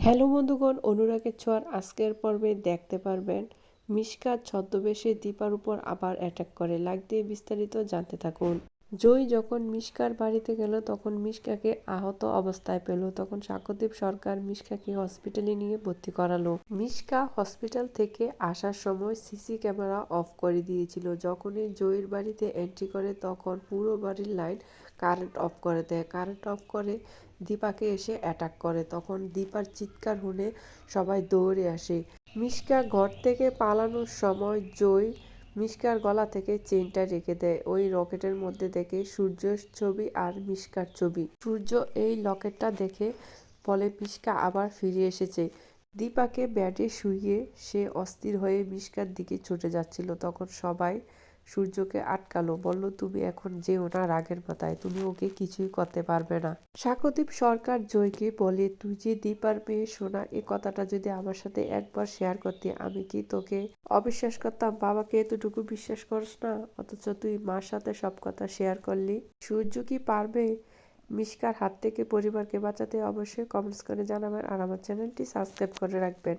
Hello বন্ধুগণ, অনুরাগের ছোঁয়ার আজকের পর্বে দেখতে পারবেন মিশকা ছদ্মবেশে দীপার উপর আবার অ্যাটাক করে। লাগ দিয়ে বিস্তারিত জানতে থাকুন। জয় যখন মিশকার বাড়িতে গেল, তখন মিশকাকে আহত অবস্থায় পেল। তখন সাক্ষ্যদীপ সরকার মিশকাকে হসপিটালে নিয়ে ভর্তি করালো। মিশকা হসপিটাল থেকে আসার সময় সিসি ক্যামেরা অফ করে দিয়েছিল। যখনই জয়ের বাড়িতে এন্ট্রি করে, তখন পুরো বাড়ির লাইন কারেন্ট অফ করে দেয়। কারেন্ট অফ করে দীপাকে এসে অ্যাটাক করে। তখন দীপার চিৎকার শুনে সবাই দৌড়ে আসে। মিশকা ঘর থেকে পালানোর সময় জয় মিশকার গলা থেকে চেনটা রেখে দেয়। ওই রকেটের মধ্যে দেখে সূর্যের ছবি আর মিশকার ছবি। সূর্য এই লকেটটা দেখে বলে, মিশকা আবার ফিরে এসেছে। দীপাকে ব্যাটে শুইয়ে সে অস্থির হয়ে মিশকার দিকে ছুটে যাচ্ছিল। তখন সবাই সূর্যকে আটকালো, বলল, তুমি এখন যেও না রাগের মাথায়, তুমি ওকে কিছুই করতে পারবে না। সাক্ষ্যদীপ সরকার জয়কে বলে, তুই যে দীপার মেয়ে শোনা এ কথাটা যদি আমার সাথে একবার শেয়ার করতে, আমি কি তোকে অবিশ্বাস করতাম? বাবাকে এতটুকু বিশ্বাস করিস না? অথচ তুই মার সাথে সব কথা শেয়ার করলি। সূর্য কি পারবে মিশকার হাত থেকে পরিবারকে বাঁচাতে? অবশ্যই কমেন্টস করে জানাবেন আর আমার চ্যানেলটি সাবস্ক্রাইব করে রাখবেন।